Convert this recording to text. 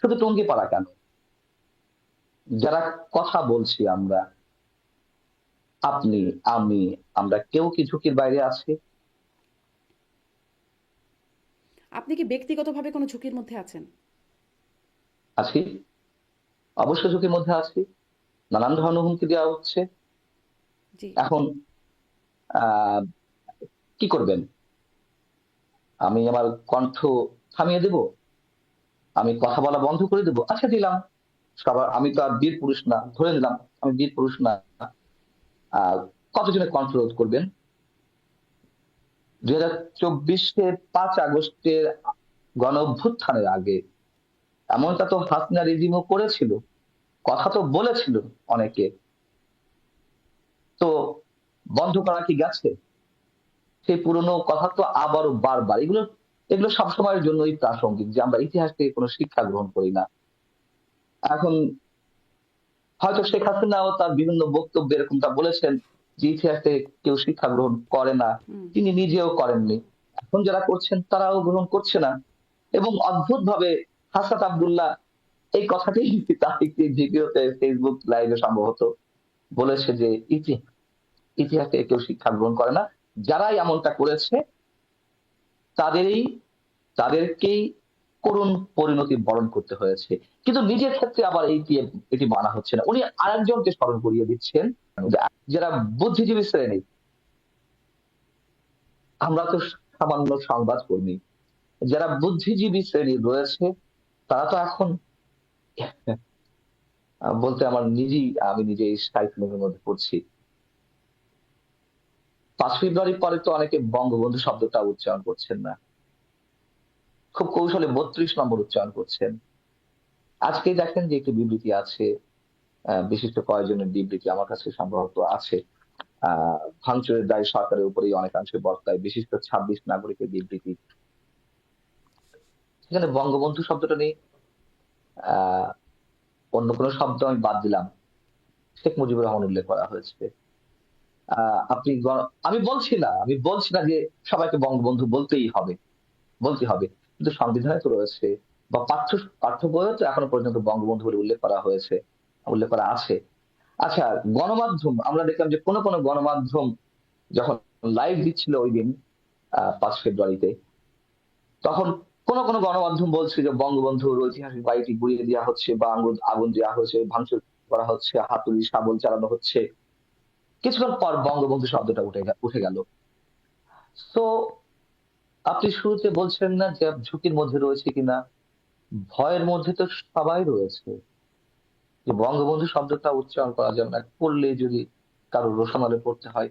শুধু টঙ্গি পাড়া কেন? যারা কথা বলছি আমরা আপনি আমি আমরা কেউ কি ঝুঁকির বাইরে আছি? আপনি কি ব্যক্তিগতভাবে কোনো ঝুঁকির মধ্যে আছেন? আছি। অবশ্য ঝুঁকির মধ্যে আছি। নানান ধরনের হুমকি দেওয়া হচ্ছে। এখন আহ, কি করবেন? আমি আমার কণ্ঠ থামিয়ে দেব? আমি কথা বলা বন্ধ করে দেবো। আচ্ছা দিলাম। সবার, আমি তো আর বীর পুরুষ না, ধরে নিলাম, আমি বীর পুরুষ না। কণ্ঠ রোধ করবেন? দুই হাজার চব্বিশের পাঁচ আগস্টের গণ অভ্যুত্থানের আগে। এমনটা তো হাসিনা রিজিমও করেছিল। কথা তো বলেছিল অনেকে। তো বন্ধ করা কি গেছে? সেই পুরনো কথা তো আবারও বারবার। এগুলো এগুলো সবসময়ের জন্যই প্রাসঙ্গিক যে আমরা ইতিহাস থেকে কোনো শিক্ষা গ্রহণ করি না। এখন হয়তো শেখ হাসিনাও তার বিভিন্ন বক্তব্যে এরকমটা বলেছেন যে ইতিহাস থেকে কেউ শিক্ষা গ্রহণ করে না। তিনি নিজেও করেননি। এখন যারা করছেন তারাও গ্রহণ করছে না। এবং অদ্ভুত ভাবে হাসাত আবদুল্লাহ এই কথাটি তার একটি ভিডিওতে ফেসবুক লাইভে সম্ভবত বলেছে যে ইতি- ইতিহাস থেকে কেউ শিক্ষা গ্রহণ করে না। যারাই এমনটা করেছে তাদেরই, তাদেরকেই করুণ পরিণতি বরণ করতে হয়েছে। কিন্তু নিজের ক্ষেত্রে আবার এইটি এটি মানা হচ্ছে না। উনি আরেকজনকে স্মরণ করিয়ে দিচ্ছেন যারা বুদ্ধিজীবী শ্রেণি, আমরা তো সামান্য সংবাদ কর্মী যারা বুদ্ধিজীবী শ্রেণি রয়েছে, তারা তো এখন বলতে আমার নিজেই, আমি নিজেই সাইক্লোনের মধ্যে পড়ছি। পাঁচ ফেব্রুয়ারি পরে তো অনেকে বঙ্গবন্ধু শব্দটা উচ্চারণ করছেন না। খুব কৌশলে বত্রিশ নম্বর উচ্চারণ করছেন। আজকে দেখেন যে একটি বিবৃতি আছে বিশিষ্ট কয়েকজনের বিবৃতি আমার কাছে সম্ভবত আছে। ভাঙচুরের দায় সরকারের উপরেই অনেকাংশে বর্তায় বিশিষ্ট ছাব্বিশ নাগরিকের বিবৃতি। সেখানে বঙ্গবন্ধু শব্দটা নেই অন্য কোনো শব্দ আমি বাদ দিলাম। শেখ মুজিবুর রহমান উল্লেখ করা হয়েছে। আপনি আমি বলছি না, আমি বলছি না যে সবাইকে বঙ্গবন্ধু বলতেই হবে বলতে হবে। কিন্তু সংবিধানে তো রয়েছে, বা পাঠ্য পাঠ্য তো এখনও পর্যন্ত বঙ্গবন্ধু বলে উল্লেখ করা হয়েছে, উল্লেখ করা আছে। আচ্ছা গণমাধ্যম, আমরা দেখলাম যে কোন কোন গণমাধ্যম যখন লাইভ দিচ্ছিল ওই দিন পাঁচ ফেব্রুয়ারিতে, তখন কোন কোন গণমাধ্যম বলছে যে বঙ্গবন্ধুর ঐতিহাসিক বাড়িটি গুড়িয়ে দেওয়া হচ্ছে, বা আগুন আগুন দেওয়া হচ্ছে ভাঙচুর করা হচ্ছে, হাতুড়ি, শাবল চালানো হচ্ছে। কিছুক্ষণ পর বঙ্গবন্ধু শব্দটা উঠে উঠে গেল। তো আপনি শুরুতে বলছেন না যে ঝুঁকির মধ্যে রয়েছে কিনা? ভয়ের মধ্যে তো সবাই রয়েছে। যে বঙ্গবন্ধু শব্দটা উচ্চারণ করা যাবে না করলে যদি কারও রোষানলে পড়তে হয়